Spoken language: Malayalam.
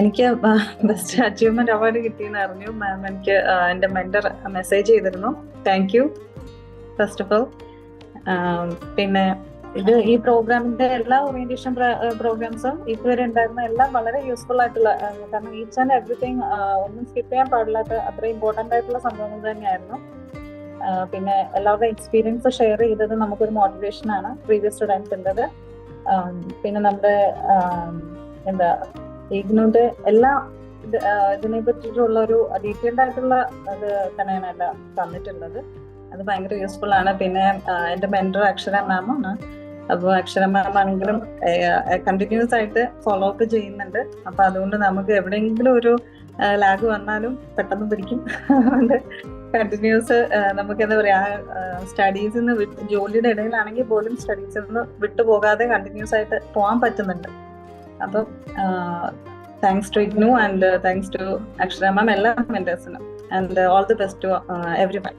എനിക്ക് ബെസ്റ്റ് അച്ചീവ്മെന്റ് അവാർഡ് കിട്ടിയെന്ന് അറിഞ്ഞു. മാം എനിക്ക് എന്റെ മെന്റർ മെസ്സേജ് ചെയ്തിരുന്നു. Thank you first of all പിന്നെ ഇത് ഈ പ്രോഗ്രാമിന്റെ എല്ലാ ഓറിയന്റേഷൻ പ്രോഗ്രാംസും ഇതുവരെ ഉണ്ടായിരുന്ന എല്ലാം വളരെ യൂസ്ഫുൾ ആയിട്ടുള്ള കാരണം ഈച്ച് ആൻഡ് എവറിഥിങ് ഒന്നും സ്കിപ്പ് ചെയ്യാൻ പാടില്ലാത്ത അത്ര ഇമ്പോർട്ടന്റ് ആയിട്ടുള്ള സംഭവങ്ങൾ തന്നെയായിരുന്നു. പിന്നെ എല്ലാവരുടെ എക്സ്പീരിയൻസ് ഷെയർ ചെയ്തത് നമുക്കൊരു മോട്ടിവേഷൻ ആണ് പ്രീവിയസ് സ്റ്റുഡൻസിന്റെത് പിന്നെ നമ്മുടെ എന്താ ഇഗ്നോന്റെ എല്ലാ ഇത്, ഇതിനെ പറ്റിയിട്ടുള്ള ഒരു ഡീറ്റെയിൽഡ് ആയിട്ടുള്ള ഇത് തന്നെയാണ് എല്ലാം തന്നിട്ടുള്ളത്. അത് ഭയങ്കര യൂസ്ഫുൾ ആണ്. പിന്നെ എന്റെ മെന്റർ അക്ഷര മാമാണ് അപ്പോൾ അക്ഷര മാം ആണെങ്കിലും കണ്ടിന്യൂസ് ആയിട്ട് ഫോളോ അപ്പ് ചെയ്യുന്നുണ്ട്. അപ്പൊ അതുകൊണ്ട് നമുക്ക് എവിടെയെങ്കിലും ഒരു ലാഗ് വന്നാലും പെട്ടെന്ന് പിടിക്കും. അതുകൊണ്ട് കണ്ടിന്യൂസ് നമുക്ക് എന്താ പറയാ സ്റ്റഡീസിൽ നിന്ന് ജോലിയുടെ ഇടയിലാണെങ്കിൽ പോലും സ്റ്റഡീസിൽ നിന്ന് വിട്ടുപോകാതെ കണ്ടിന്യൂസ് ആയിട്ട് പോകാൻ പറ്റുന്നുണ്ട്. അപ്പം thanks to IGNOU and thanks to Akshara ma'am എല്ലാ മെന്റേഴ്സിനും and all the best to everyone